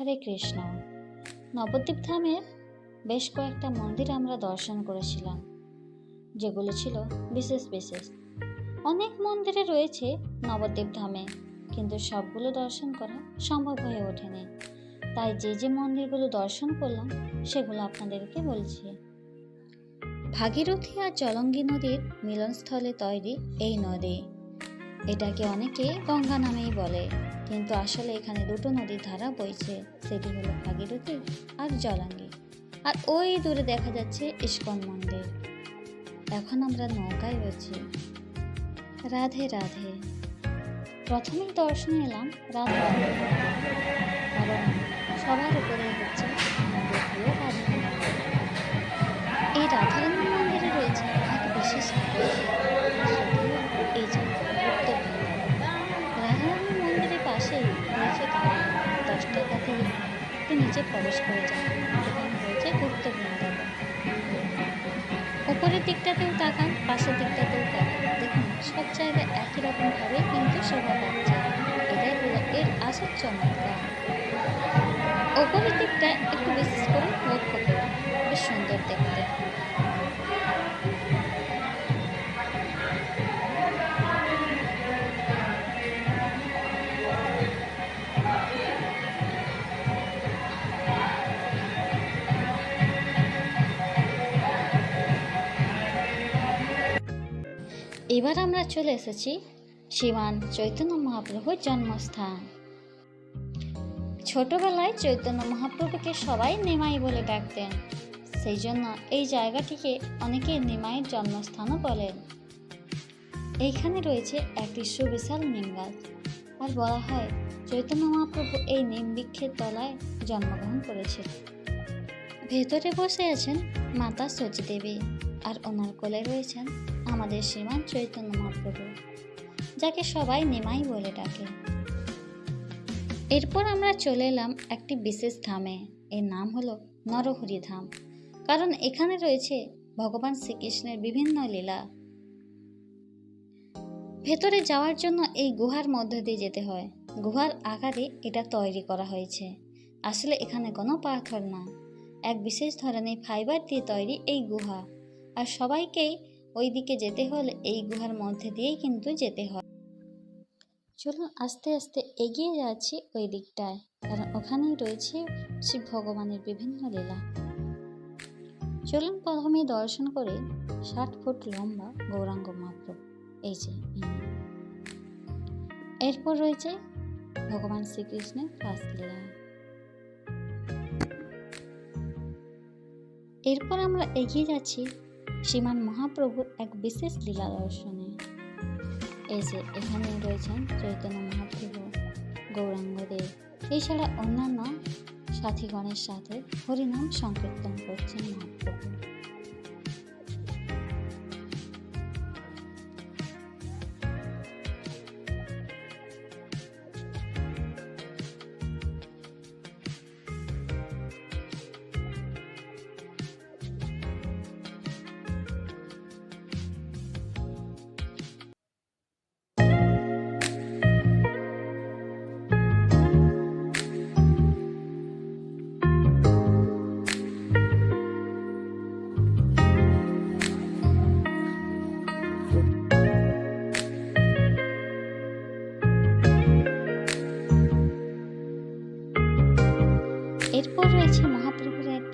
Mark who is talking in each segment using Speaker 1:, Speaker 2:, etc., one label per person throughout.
Speaker 1: হরে কৃষ্ণ। নবদ্বীপ ধামের বেশ কয়েকটা মন্দির আমরা দর্শন করেছিলাম, যেগুলো ছিল বিশেষ বিশেষ। অনেক মন্দিরে রয়েছে নবদ্বীপ ধামে, কিন্তু সবগুলো দর্শন করা সম্ভব হয়ে ওঠেনি। তাই যে যে মন্দিরগুলো দর্শন করলাম, সেগুলো আপনাদেরকে বলছি। ভাগীরথী আর জলঙ্গি নদীর মিলনস্থলে তৈরি এই নদী। এটাকে অনেকে গঙ্গা নামেই বলে। কিন্তু আসলে এখানে দুটো নদীর ধারা বইছে। সেটি হলো ভাগীরথী আর জলাঙ্গি। আর ওই দূরে দেখা যাচ্ছে ইস্কন মন্দির। এখন আমরা নৌকায় রয়েছি। রাধে রাধে। প্রথমেই দর্শনে এলাম রাধা। একটু নিচে প্রবেশ করে যায়। গুপ্ত বৃন্দাবন উপরের দিকটাতেও তাকান, পাশের দিকটাতেও তাকান। দেখুন, সব জায়গায় একই রকমভাবে কিন্তু শোভা পাচ্ছে। এটাই হলো এর আসল চমৎকার। উপরের দিকটা একটু বিশেষ করে লক্ষ্য করুন। বেশ সুন্দর দেখতে। এবার আমরা চলে এসেছি শ্রীমান চৈতন্য মহাপ্রভুর জন্মস্থান। ছোটবেলায় চৈতন্য মহাপ্রভুকে সবাই নিমাই বলে ডাকতেন। সেই জন্য এই জায়গাটিকে অনেকে নিমাইয়ের জন্মস্থানও বলেন। এইখানে রয়েছে একটি সুবিশাল নিম গাছ। আর বলা হয় চৈতন্য মহাপ্রভু এই নিম বৃক্ষের তলায় জন্মগ্রহণ করেছিল ভেতরে বসে আছেন মাতা সচী দেবী আর ওনার কোলে রয়েছেন আমাদের শ্রীমান চৈতন্য মহাপ্রভু, যাকে সবাই নেমাই বলে ডাকে। এরপর আমরা চলে এলাম একটি বিশেষ ধামে। এর নাম হলো নরহরি ধাম, কারণ এখানে রয়েছে ভগবান শ্রীকৃষ্ণের বিভিন্ন লীলা। ভেতরে যাওয়ার জন্য এই গুহার মধ্য দিয়ে যেতে হয়। গুহার আকারে এটা তৈরি করা হয়েছে। আসলে এখানে কোনো পাথর না। এক বিশেষ ধরনের ফাইবার দিয়ে তৈরি এই গুহা। আর সবাইকেই ওই দিকে যেতে হলে এই গুহার মধ্যে দিয়েই কিন্তু যেতে হয়। চলুন আস্তে আস্তে এগিয়ে যাচ্ছি ওই দিকটায়, কারণ ওখানেই রয়েছে শিব ভগবানের বিভিন্ন লীলা। চলুন প্রথমে দর্শন করে ষাট ফুট লম্বা গৌরাঙ্গ মহাপ্রভু এই যে এরপর রয়েছে ভগবান শ্রীকৃষ্ণের রাসলীলা এরপর আমরা এগিয়ে যাচ্ছি শ্রীমান মহাপ্রভুর এক বিশেষ লীলা দর্শনে। এই যে এখানে রয়েছেন চৈতন্য মহাপ্রভু গৌরাঙ্গদেব এছাড়া অন্যান্য সাথীগণের সাথে হরিনাম সংকীর্তন করছেন মহাপ্রভু।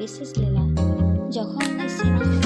Speaker 1: বিশেষ লীলা যখন এই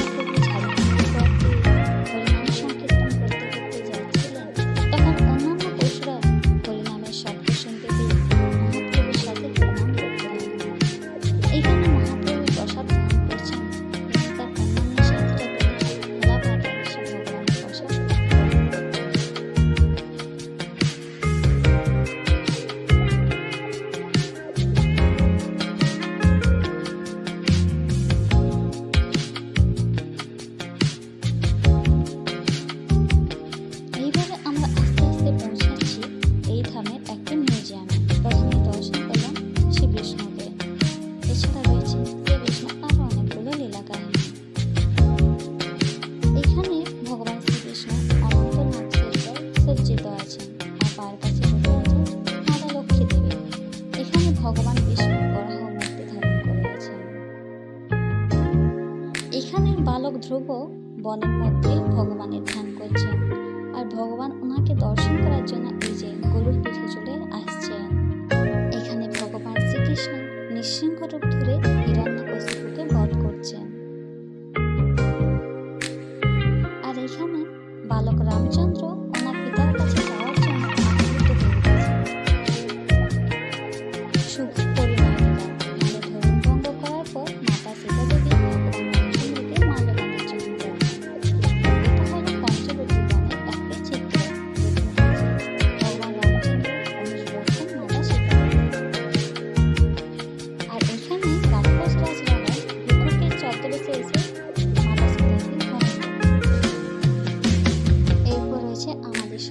Speaker 1: বিষ্ণু বরাহ মূর্তি ধারণ করে আছেন এখানে বালক ধ্রুব বনের মধ্যে ভগবানের ধ্যান করছেন, আর ভগবান ওনাকে দর্শন করার জন্য এই যে গরুর পিঠে চলে আসছেন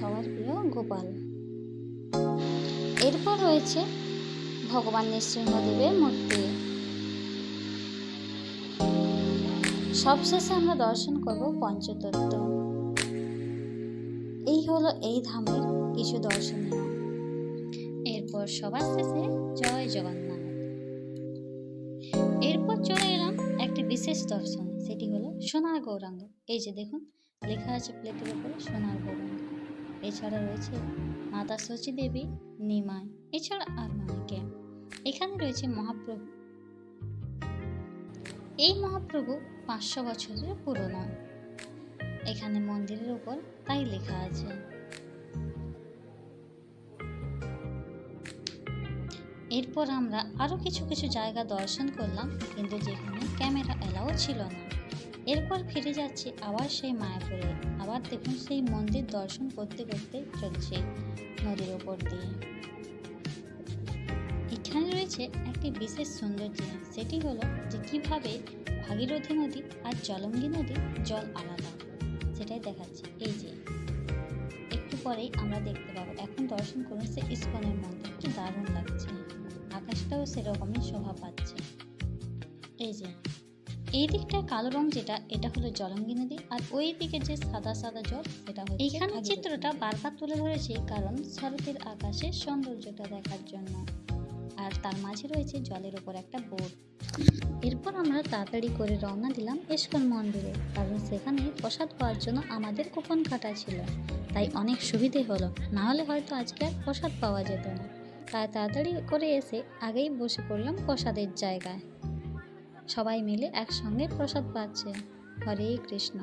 Speaker 1: সবার প্রিয় গোপাল। এরপর রয়েছে ভগবান নৃসিংহদেবের মূর্তি। সবশেষে আমরা দর্শন করব পঞ্চতত্ত্ব। এই হলো এই ধামের কিছু দর্শনীয়। এরপর সবার শেষে জয় জগন্নাথ। এরপর চলে এলাম একটি বিশেষ দর্শন, সেটি হলো সোনার গৌরাঙ্গ। এই যে দেখুন, লেখা আছে প্লেটের উপরে সোনার গৌরাঙ্গ। এছাড়া রয়েছে মাতা শচী দেবী, নিমাই, এছাড়া আর অনেকে এখানে রয়েছে মহাপ্রভু। এই মহাপ্রভু পাঁচশো বছরের পুরনো। এখানে মন্দিরের উপর তাই লেখা আছে। এরপর আমরা আরও কিছু কিছু জায়গা দর্শন করলাম, কিন্তু যেখানে ক্যামেরা এলাও ছিল না। এরপর ফিরে যাচ্ছি আবার সেই মায়াপুরে। আবার দেখুন সেই মন্দির দর্শন করতে করতে চলছে নদীর ওপর দিয়ে। এখানে রয়েছে একটি বিশেষ সুন্দর জিনিস সেটি হলো যে কীভাবে ভাগীরথী নদী আর জলঙ্গি নদীর জল আলাদা, সেটাই দেখাচ্ছে। এই যে, একটু পরেই আমরা দেখতে পাবো। এখন দর্শন করুন সে ইস্কনের মন্দির, কি দারুণ লাগছে। আকাশটাও সেরকমই শোভা পাচ্ছে। এই যে এই দিকটায় কালো রং যেটা এটা হলো জলঙ্গি নদী আর ওই দিকে যে সাদা সাদা জল সেটা হচ্ছে এইখানে চিত্রটা বারবার তুলে ধরেছি কারণ শরতের আকাশের সৌন্দর্যটা দেখার জন্য। আর তার মাঝে রয়েছে জলের ওপর একটা বোট। এরপর আমরা তাড়াতাড়ি করে রওনা দিলাম ইস্কন মন্দিরে কারণ সেখানে প্রসাদ পাওয়ার জন্য আমাদের কুপন কাটা ছিল। তাই অনেক সুবিধে হলো না হলে হয়তো আজকে আর প্রসাদ পাওয়া যেত না। তাই তাড়াতাড়ি করে এসে আগেই বসে পড়লাম প্রসাদের জায়গায়। সবাই মিলে একসঙ্গে প্রসাদ পাচ্ছে। হরে কৃষ্ণ।